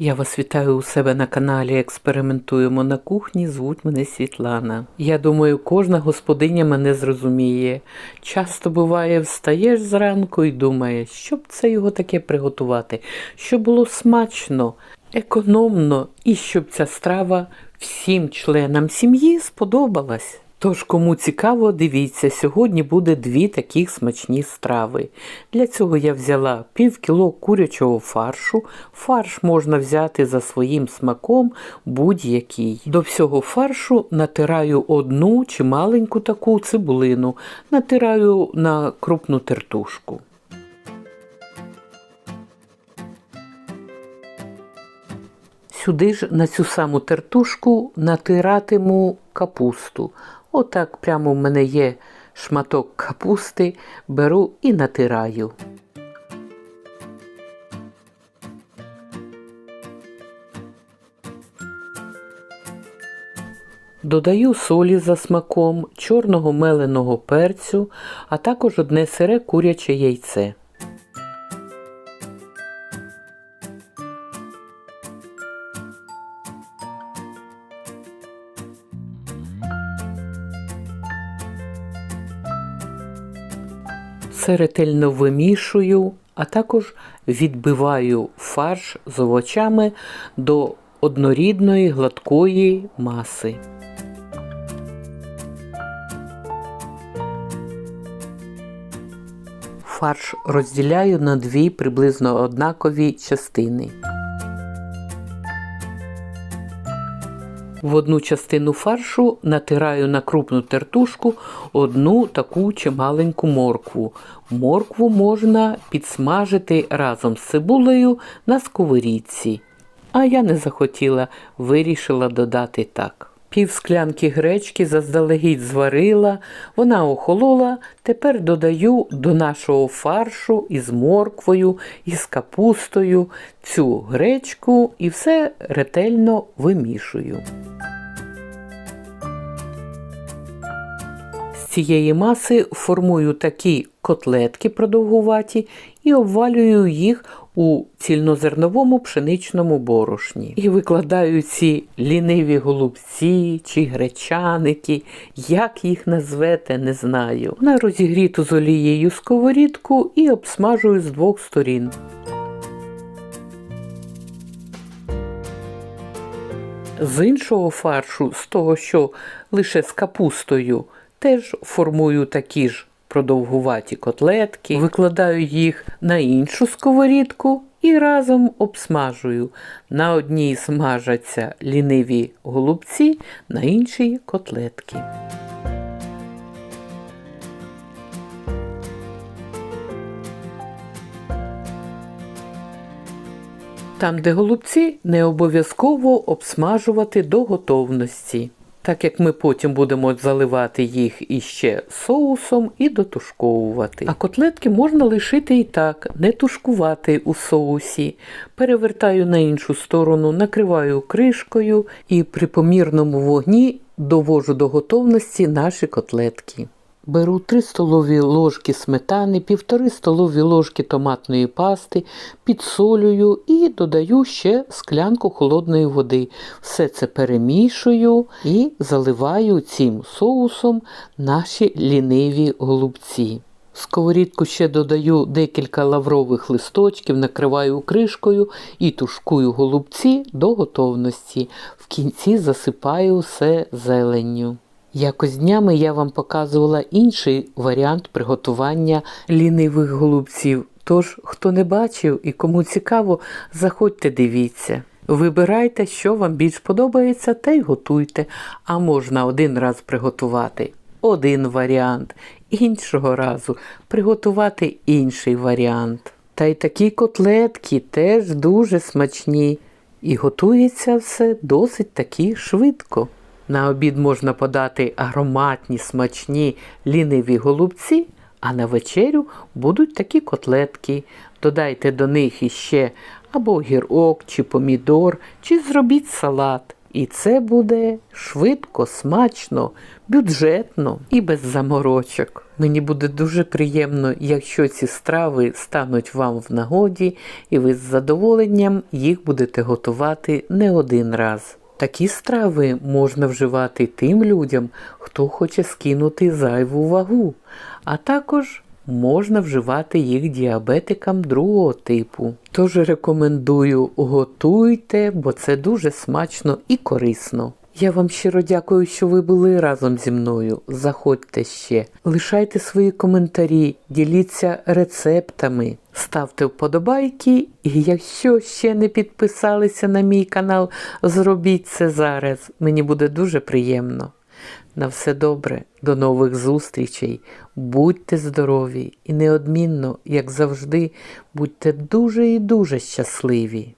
Я вас вітаю у себе на каналі Експериментуємо на кухні. Звуть мене Світлана. Я думаю, кожна господиня мене зрозуміє. Часто буває, встаєш зранку і думаєш, щоб це його таке приготувати, щоб було смачно, економно і щоб ця страва всім членам сім'ї сподобалась. Тож, кому цікаво, дивіться, сьогодні буде дві таких смачні страви. Для цього я взяла пів кіло курячого фаршу. Фарш можна взяти за своїм смаком будь-який. До всього фаршу натираю одну чи маленьку таку цибулину, натираю на крупну тертушку. Сюди ж на цю саму тертушку натиратиму капусту. Отак прямо в мене є шматок капусти, беру і натираю. Додаю солі за смаком, чорного меленого перцю, а також одне сире куряче яйце. Все ретельно вимішую, а також відбиваю фарш з овочами до однорідної гладкої маси. Фарш розділяю на дві приблизно однакові частини. В одну частину фаршу натираю на крупну тертушку одну таку чималеньку моркву. Моркву можна підсмажити разом з цибулею на сковорідці. А я не захотіла, вирішила додати так. Пів склянки гречки заздалегідь зварила, вона охолола, тепер додаю до нашого фаршу із морквою, із капустою цю гречку і все ретельно вимішую. З цієї маси формую такі котлетки продовгуваті і обвалюю їх у цільнозерновому пшеничному борошні. І викладаю ці ліниві голубці чи гречаники, як їх назвете, не знаю. На розігріту з олією сковорідку і обсмажую з двох сторін. З іншого фаршу, з того, що лише з капустою, теж формую такі ж продовгуваті котлетки, викладаю їх на іншу сковорідку і разом обсмажую. На одній смажаться ліниві голубці, на іншій котлетки. Там, де голубці, не обов'язково обсмажувати до готовності, так як ми потім будемо заливати їх іще соусом і дотушковувати. А котлетки можна лишити і так, не тушкувати у соусі. Перевертаю на іншу сторону, накриваю кришкою і при помірному вогні довожу до готовності наші котлетки. Беру 3 столові ложки сметани, 1,5 столові ложки томатної пасти, підсолюю і додаю ще склянку холодної води. Все це перемішую і заливаю цим соусом наші ліниві голубці. В сковорідку ще додаю декілька лаврових листочків, накриваю кришкою і тушкую голубці до готовності. В кінці засипаю все зеленню. Якось днями я вам показувала інший варіант приготування лінивих голубців. Тож, хто не бачив і кому цікаво, заходьте дивіться. Вибирайте, що вам більш подобається, та й готуйте. А можна один раз приготувати один варіант, іншого разу приготувати інший варіант. Та й такі котлетки теж дуже смачні. І готується все досить таки швидко. На обід можна подати ароматні, смачні ліниві голубці, а на вечерю будуть такі котлетки. Додайте до них іще або гірок, чи помідор, чи зробіть салат. І це буде швидко, смачно, бюджетно і без заморочок. Мені буде дуже приємно, якщо ці страви стануть вам в нагоді, і ви з задоволенням їх будете готувати не один раз. Такі страви можна вживати тим людям, хто хоче скинути зайву вагу, а також можна вживати їх діабетикам другого типу. Тож рекомендую готуйте, бо це дуже смачно і корисно. Я вам щиро дякую, що ви були разом зі мною. Заходьте ще, лишайте свої коментарі, діліться рецептами, ставте вподобайки, і якщо ще не підписалися на мій канал, зробіть це зараз. Мені буде дуже приємно. На все добре, до нових зустрічей. Будьте здорові і неодмінно, як завжди, будьте дуже і дуже щасливі.